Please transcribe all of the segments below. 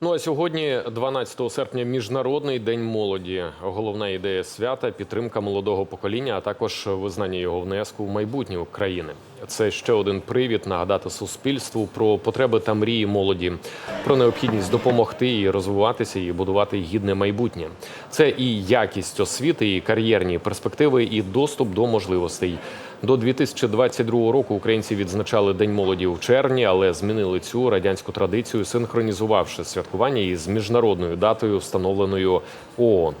Ну а сьогодні, 12 серпня, міжнародний день молоді. Головна ідея свята підтримка молодого покоління, а також визнання його внеску в майбутнє України. Це ще один привід нагадати суспільству про потреби та мрії молоді, про необхідність допомогти їй розвиватися і будувати гідне майбутнє. Це і якість освіти, і кар'єрні перспективи, і доступ до можливостей. До 2022 року українці відзначали День молоді у червні, але змінили цю радянську традицію, синхронізувавши святкування із міжнародною датою, встановленою ООН.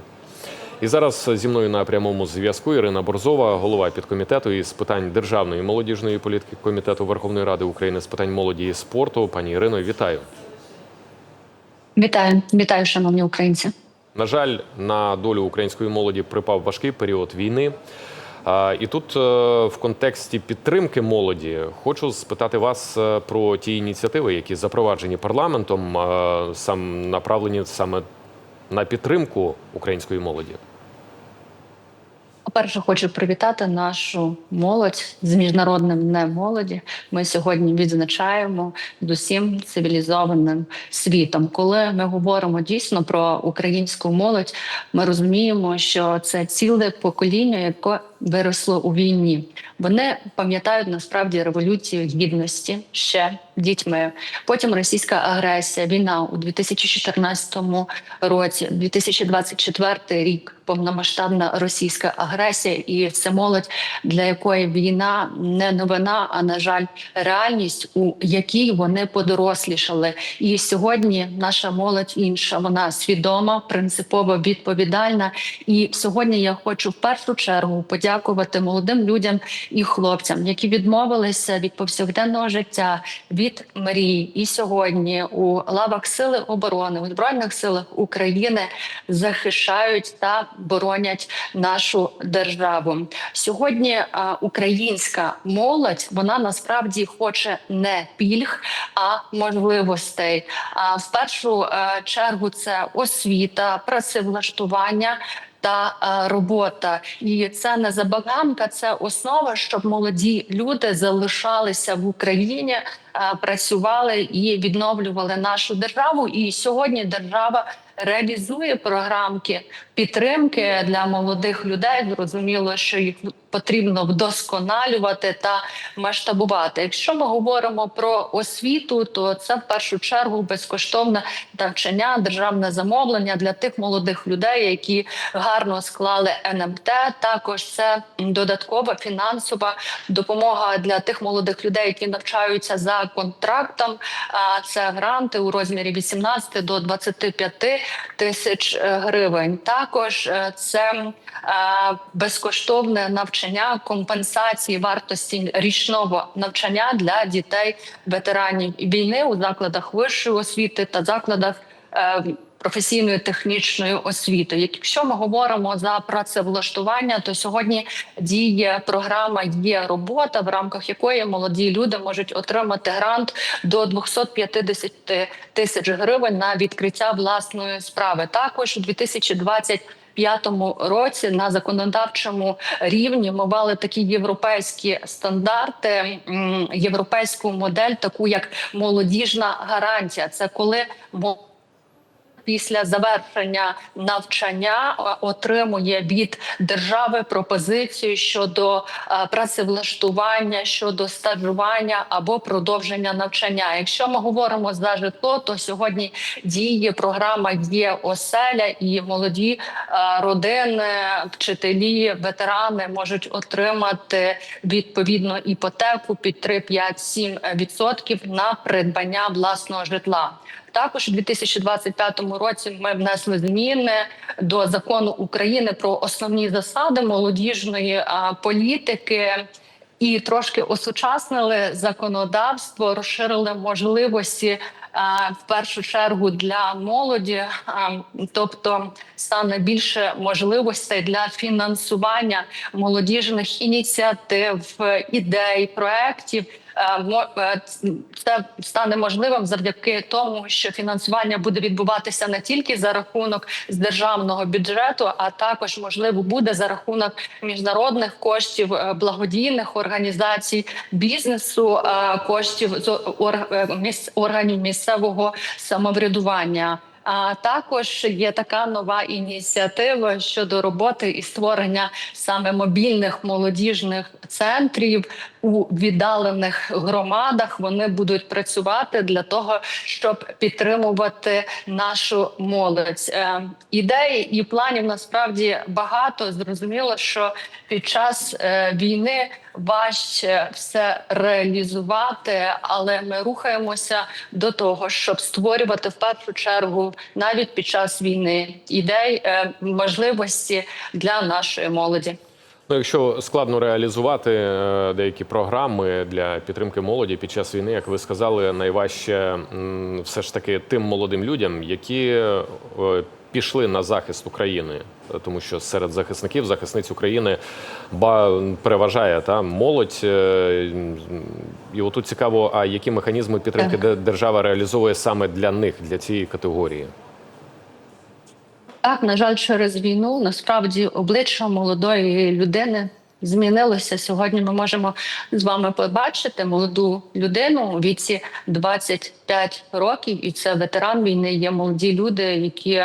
І зараз зі мною на прямому зв'язку Ірина Борзова, голова підкомітету із питань державної молодіжної політики комітету Верховної Ради України з питань молоді і спорту. Пані Ірино, вітаю. Вітаю, вітаю, шановні українці. На жаль, на долю української молоді припав важкий період війни. І тут е, в контексті підтримки молоді хочу спитати вас е, про ті ініціативи, які запроваджені парламентом, е, сам направлені саме на підтримку української молоді. По-перше, хочу привітати нашу молодь з міжнародним днем молоді. Ми сьогодні відзначаємо з усім цивілізованим світом. Коли ми говоримо дійсно про українську молодь, ми розуміємо, що це ціле покоління, яке виросло у війні. Вони пам'ятають насправді революцію гідності ще дітьми. Потім російська агресія, війна у 2014 році, 2024 рік. Повномасштабна російська агресія, і це молодь, для якої війна не новина, а на жаль, реальність, у якій вони подорослішали. І сьогодні наша молодь інша. Вона свідома, принципово відповідальна. І сьогодні я хочу в першу чергу подякувати молодим людям і хлопцям, які відмовилися від повсякденного життя, від мрій. І сьогодні у лавах сили оборони у збройних силах України захищають та боронять нашу державу. Сьогодні а, українська молодь вона насправді хоче не пільг, а можливостей. А в першу чергу це освіта, працевлаштування. Та е, робота, і це не забаганка, це основа, щоб молоді люди залишалися в Україні, е, працювали і відновлювали нашу державу. І сьогодні держава реалізує програмки підтримки для молодих людей. Зрозуміло, що їх потрібно вдосконалювати та масштабувати. Якщо ми говоримо про освіту, то це в першу чергу безкоштовне навчання, державне замовлення для тих молодих людей, які гарно склали НМТ. Також це додаткова фінансова допомога для тих молодих людей, які навчаються за контрактом. А це гранти у розмірі 18 до 25 тисяч е, гривень. Також е, це е, безкоштовне навчання компенсації вартості річного навчання для дітей ветеранів війни у закладах вищої освіти та закладах. Професійної технічної освіти. Якщо ми говоримо за працевлаштування, то сьогодні діє програма є робота, в рамках якої молоді люди можуть отримати грант до 250 тисяч гривень на відкриття власної справи. Також у 2020 П'ятому році на законодавчому рівні ми мали такі європейські стандарти, європейську модель, таку як молодіжна гарантія. Це коли Після завершення навчання отримує від держави пропозицію щодо працевлаштування, щодо стажування або продовження навчання. Якщо ми говоримо за житло, то сьогодні діє програма є оселя, і молоді родини, вчителі, ветерани можуть отримати відповідну іпотеку під 3, 5, 7% на придбання власного житла. Також у 2025 році ми внесли зміни до закону України про основні засади молодіжної політики. І трошки осучаснили законодавство, розширили можливості в першу чергу для молоді, тобто стане більше можливостей для фінансування молодіжних ініціатив, ідей, проєктів Це стане можливим завдяки тому, що фінансування буде відбуватися не тільки за рахунок з державного бюджету, а також можливо буде за рахунок міжнародних коштів, е, благодійних організацій, бізнесу, е, коштів е, органів місцевого самоврядування. А також є така нова ініціатива щодо роботи і створення саме мобільних молодіжних центрів у віддалених громадах. Вони будуть працювати для того, щоб підтримувати нашу молодь. Е, Ідей і планів насправді багато. Зрозуміло, що під час е, війни важче все реалізувати, але ми рухаємося до того, щоб створювати в першу чергу навіть під час війни ідей, е, можливості для нашої молоді. Ну, якщо складно реалізувати е, деякі програми для підтримки молоді під час війни, як ви сказали, найважче все ж таки тим молодим людям, які е, пішли на захист України, Е, тому що серед захисників, захисниць України ба переважає та молодь. Е, І отут цікаво, а які механізми підтримки де- держава реалізовує саме для них, для цієї категорії? Так, на жаль, через війну насправді обличчя молодої людини змінилося. Сьогодні ми можемо з вами побачити молоду людину у віці 25 років, і це ветеран війни. Є молоді люди, які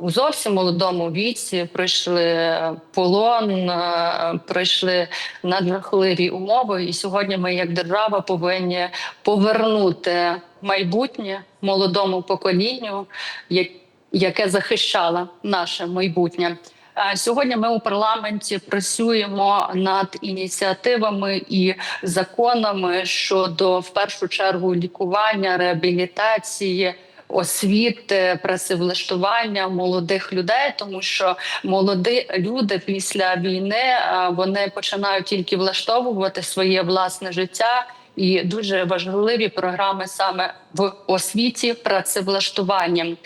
у зовсім молодому віці пройшли полон, а, пройшли наджахливі умови. І сьогодні ми, як держава, повинні повернути майбутнє молодому поколінню, яке захищало наше майбутнє. Е, Сьогодні ми у парламенті працюємо над ініціативами і законами щодо в першу чергу лікування, реабілітації. Освіти, працевлаштування молодих людей, тому що молоді люди після війни е, вони починають тільки влаштовувати своє власне життя, і дуже важливі програми саме в освіті, працевлаштуванні.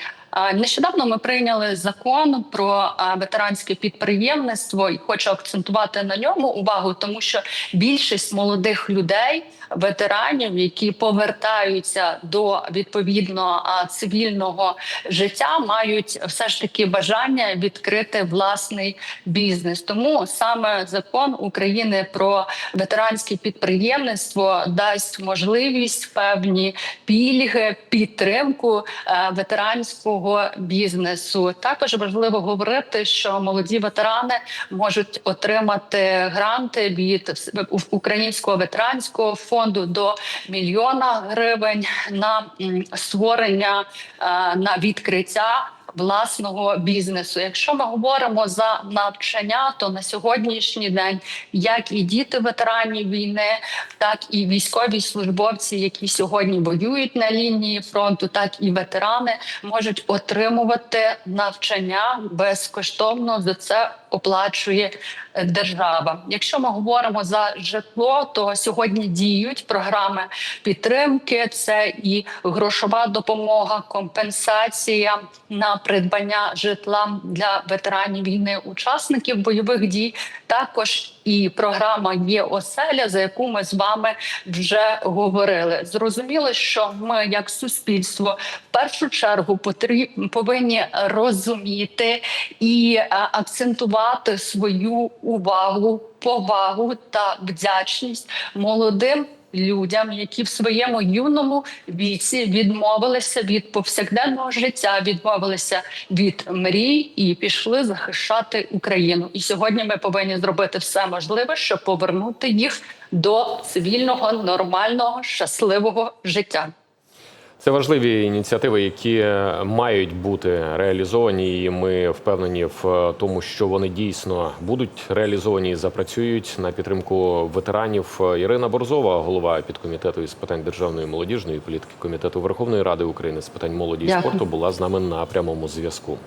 Нещодавно ми прийняли закон про ветеранське підприємництво і хочу акцентувати на ньому увагу, тому що більшість молодих людей, ветеранів, які повертаються до відповідно цивільного життя, мають все ж таки бажання відкрити власний бізнес. Тому саме закон України про ветеранське підприємництво дасть можливість певні пільги, підтримку е, ветеранського бізнесу. Також важливо говорити, що молоді ветерани можуть отримати гранти від українського ветеранського фонду до мільйона гривень на створення е, на відкриття. Власного бізнесу, якщо ми говоримо за навчання, то на сьогоднішній день як і діти ветеранів війни, так і військові службовці, які сьогодні воюють на лінії фронту, так і ветерани можуть отримувати навчання безкоштовно. За це оплачує е, держава. Якщо ми говоримо за житло, то сьогодні діють програми підтримки. Це і грошова допомога, компенсація на придбання житла для ветеранів війни, учасників бойових дій. Також і програма є оселя, за яку ми з вами вже говорили. Зрозуміло, що ми, як суспільство, в першу чергу повинні розуміти і е, акцентувати свою увагу, повагу та вдячність молодим. Людям, які в своєму юному віці відмовилися від повсякденного життя, відмовилися від мрій і пішли захищати Україну. І сьогодні ми повинні зробити все можливе, щоб повернути їх до цивільного, нормального, щасливого життя. Це важливі ініціативи, які мають бути реалізовані, і ми впевнені в тому, що вони дійсно будуть реалізовані і запрацюють на підтримку ветеранів. Ірина Борзова, голова підкомітету із питань державної молодіжної політики комітету Верховної Ради України з питань молоді і спорту, була з нами на прямому зв'язку.